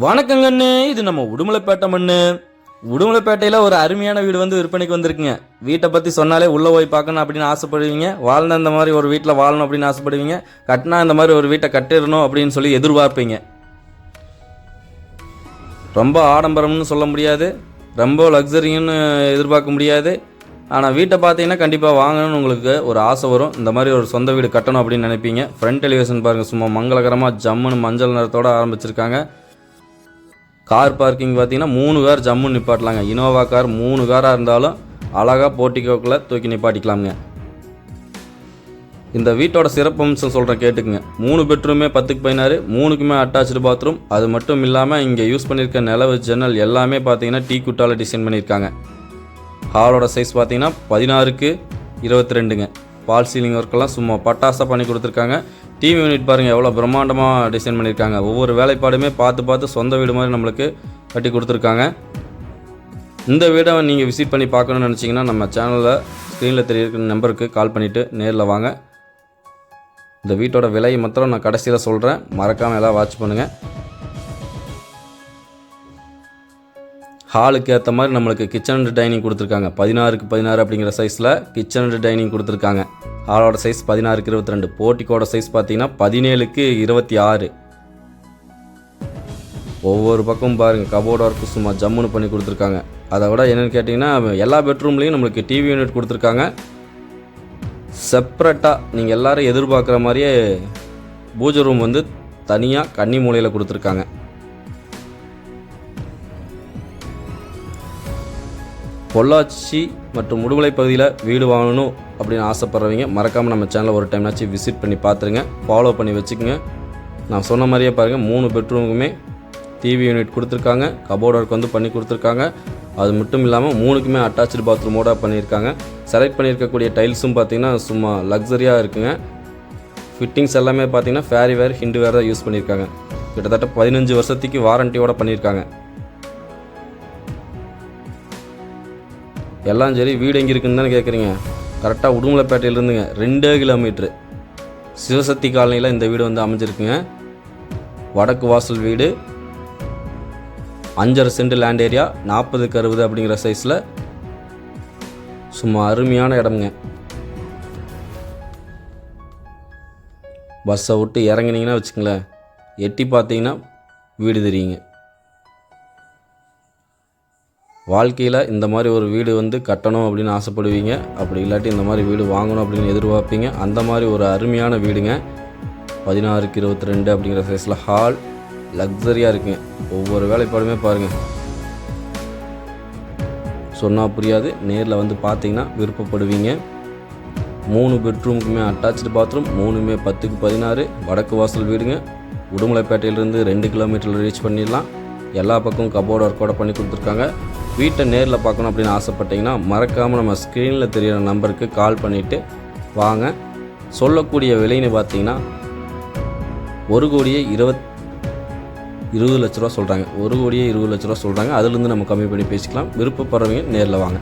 வணக்கங்கண்ணு இது நம்ம உடுமலைப்பேட்டை மண்ணு. உடுமலைப்பேட்டையில் ஒரு அருமையான வீடு வந்து விற்பனைக்கு வந்திருக்குங்க. வீட்டை பற்றி சொன்னாலே உள்ளே போய் பார்க்கணும் அப்படின்னு ஆசைப்படுவீங்க. வாழ்ந்த இந்த மாதிரி ஒரு வீட்டில் வாழணும் அப்படின்னு ஆசைப்படுவீங்க. கட்டினா இந்த மாதிரி ஒரு வீட்டை கட்டிடணும் அப்படின்னு சொல்லி எதிர்பார்ப்பீங்க. ரொம்ப ஆடம்பரம்னு சொல்ல முடியாது. ரொம்ப லக்ஸரின்னு எதிர்பார்க்க முடியாது. ஆனால் வீட்டை பார்த்தீங்கன்னா கண்டிப்பாக வாங்கணும்னு உங்களுக்கு ஒரு ஆசை வரும். இந்த மாதிரி ஒரு சொந்த வீடு கட்டணும் அப்படின்னு நினைப்பீங்க. ஃப்ரண்ட் எலிவேஷன் பாருங்கள் சும்மா மங்களகரமாக ஜம்முன்னு மஞ்சள் நிறத்தோடு ஆரம்பிச்சிருக்காங்க. கார் பார்க்கிங் பார்த்தீங்கன்னா மூணு கார் ஜம்முன்னு நிப்பாட்டலாங்க. இனோவா கார் மூணு காராக இருந்தாலும் அழகாக போர்ட்டிகோக்குள்ளே தூக்கி நிப்பாட்டிக்கலாமுங்க. இந்த வீட்டோட சிறப்பம்சம் சொல்கிறேன் கேட்டுக்குங்க. மூணு பெட்ரூமே பத்துக்கு பதினாறு மூணுக்குமே அட்டாச்சு பாத்ரூம் அது மட்டும் இல்லாமல் இங்கே யூஸ் பண்ணியிருக்க நிலவு ஜன்னல் எல்லாமே பார்த்தீங்கன்னா டீ குட்டால டிசைன் பண்ணியிருக்காங்க. ஹாலோட சைஸ் பார்த்தீங்கன்னா பதினாறுக்கு இருபத்தி ரெண்டுங்க. பால் சீலிங் ஒர்க்கெல்லாம் சும்மா பட்டாசாக பண்ணி கொடுத்துருக்காங்க. டிவி யூனிட் பாருங்கள் எவ்வளோ பிரம்மாண்டமாக டிசைன் பண்ணியிருக்காங்க. ஒவ்வொரு வேலைப்பாடுமே பார்த்து பார்த்து சொந்த வீடு மாதிரி நம்மளுக்கு கட்டி கொடுத்துருக்காங்க. இந்த வீடை நீங்கள் விசிட் பண்ணி பார்க்கணுன்னு நினச்சிங்கன்னா நம்ம சேனலில் ஸ்க்ரீனில் தெரியிருக்கிற நம்பருக்கு கால் பண்ணிவிட்டு நேரில் வாங்க. இந்த வீட்டோட விலை மாத்திரம் நான் கடைசியில் சொல்கிறேன் மறக்காமல் எல்லாம் வாட்ச் பண்ணுங்கள் ஹாலுக்கு ஏற்ற மாதிரி நம்மளுக்கு கிச்சன் அண்ட் டைனிங் கொடுத்துருக்காங்க. பதினாறுக்கு பதினாறு அப்படிங்கிற சைஸில் கிச்சன் அண்ட் டைனிங் கொடுத்துருக்காங்க. ஹாலோட சைஸ் பதினாறுக்கு இருபத்தி ரெண்டு போர்ட்டிக்கோட சைஸ் பார்த்தீங்கன்னா பதினேழுக்கு இருபத்தி ஆறு ஒவ்வொரு பக்கமும் பாருங்கள் கபோர்ட் ஒர்க்கு சும்மா ஜம்முன்னு பண்ணி கொடுத்துருக்காங்க. அதை விட என்னென்னு கேட்டிங்கன்னா எல்லா பெட்ரூம்லேயும் நம்மளுக்கு டிவி யூனிட் கொடுத்துருக்காங்க. செப்ரேட்டாக நீங்கள் எல்லாரும் எதிர்பார்க்குற மாதிரியே பூஜை ரூம் வந்து தனியாக கன்னி மூலையில் கொடுத்துருக்காங்க. பொள்ளாச்சி மற்றும் உடுமலை பகுதியில் வீடு வாங்கணும் அப்படின்னு ஆசைப்பட்றவங்க மறக்காமல் நம்ம சேனலை ஒரு டைம்னாச்சும் விசிட் பண்ணி பார்த்துருங்க. ஃபாலோ பண்ணி வச்சுக்கோங்க. நான் சொன்ன மாதிரியே பாருங்கள் மூணு பெட்ரூமுக்குமே டிவி யூனிட் கொடுத்துருக்காங்க. கபோர்ட் ஒர்க் வந்து பண்ணி கொடுத்துருக்காங்க. அது மட்டும் இல்லாமல் மூணுக்குமே அட்டாச்சு பாத்ரூமோட பண்ணியிருக்காங்க. செலக்ட் பண்ணியிருக்கக்கூடிய டைல்ஸும் பார்த்தீங்கன்னா சும்மா லக்ஸரியாக இருக்குங்க. ஃபிட்டிங்ஸ் எல்லாமே பார்த்தீங்கன்னா ஃபேரி வேர் ஹிண்டு வேர் தான் யூஸ் பண்ணியிருக்காங்க. கிட்டத்தட்ட பதினஞ்சு வருஷத்துக்கு வாரண்டியோடு பண்ணியிருக்காங்க. எல்லாம் சரி வீடு எங்கே இருக்குன்னு தானே கேட்குறீங்க கரெக்டாக உடுமலைப்பேட்டையிலேருந்துங்க ரெண்டே கிலோமீட்ரு சிவசக்தி காலனியில் இந்த வீடு வந்து அமைஞ்சிருக்குங்க. வடக்கு வாசல் வீடு. அஞ்சரை சென்ட் லேண்ட் ஏரியா நாற்பதுக்கு அறுபது அப்படிங்கிற சைஸில் சும்மா அருமையான இடம்ங்க. பஸ்ஸை விட்டு இறங்குனீங்கன்னா வச்சுங்களேன் எட்டி பார்த்தீங்கன்னா வீடு தெரியுங்க. வாழ்க்கையில் இந்த மாதிரி ஒரு வீடு வந்து கட்டணும் அப்படின்னு ஆசைப்படுவீங்க. அப்படி இல்லாட்டி இந்த மாதிரி வீடு வாங்கணும் அப்படின்னு எதிர்பார்ப்பீங்க. அந்த மாதிரி ஒரு அருமையான வீடுங்க. பதினாறுக்கு இருபத்தி ரெண்டு அப்படிங்கிற சைஸில் ஹால் லக்ஸரியாக இருக்குங்க. ஒவ்வொரு வேலைப்பாடுமே பாருங்கள் சொன்னால் புரியாது. நேரில் வந்து பார்த்தீங்கன்னா விருப்பப்படுவீங்க. மூணு பெட்ரூமுக்குமே அட்டாச்சு பாத்ரூம் மூணுமே பத்துக்கு பதினாறு வடக்கு வாசல் வீடுங்க. உடுமலைப்பேட்டையிலேருந்து ரெண்டு கிலோமீட்டரில் ரீச் பண்ணிடலாம். எல்லா பக்கமும் கபோர்டு ஒர்க்கோட பண்ணி கொடுத்துருக்காங்க. வீட்டை நேரில் பார்க்கணும் அப்படின்னு ஆசைப்பட்டீங்கன்னா மறக்காமல் நம்ம ஸ்க்ரீனில் தெரிகிற நம்பருக்கு கால் பண்ணிவிட்டு வாங்க. சொல்லக்கூடிய விலைன்னு பார்த்தீங்கன்னா ஒரு கோடியே இருபத் இருபது லட்ச ரூபா சொல்கிறாங்க ஒரு கோடியே இருபது லட்ச ரூபா சொல்கிறாங்க அதுலேருந்து நம்ம கம்மி பண்ணி பேசிக்கலாம். விருப்பப்படுறவங்க நேரில் வாங்க.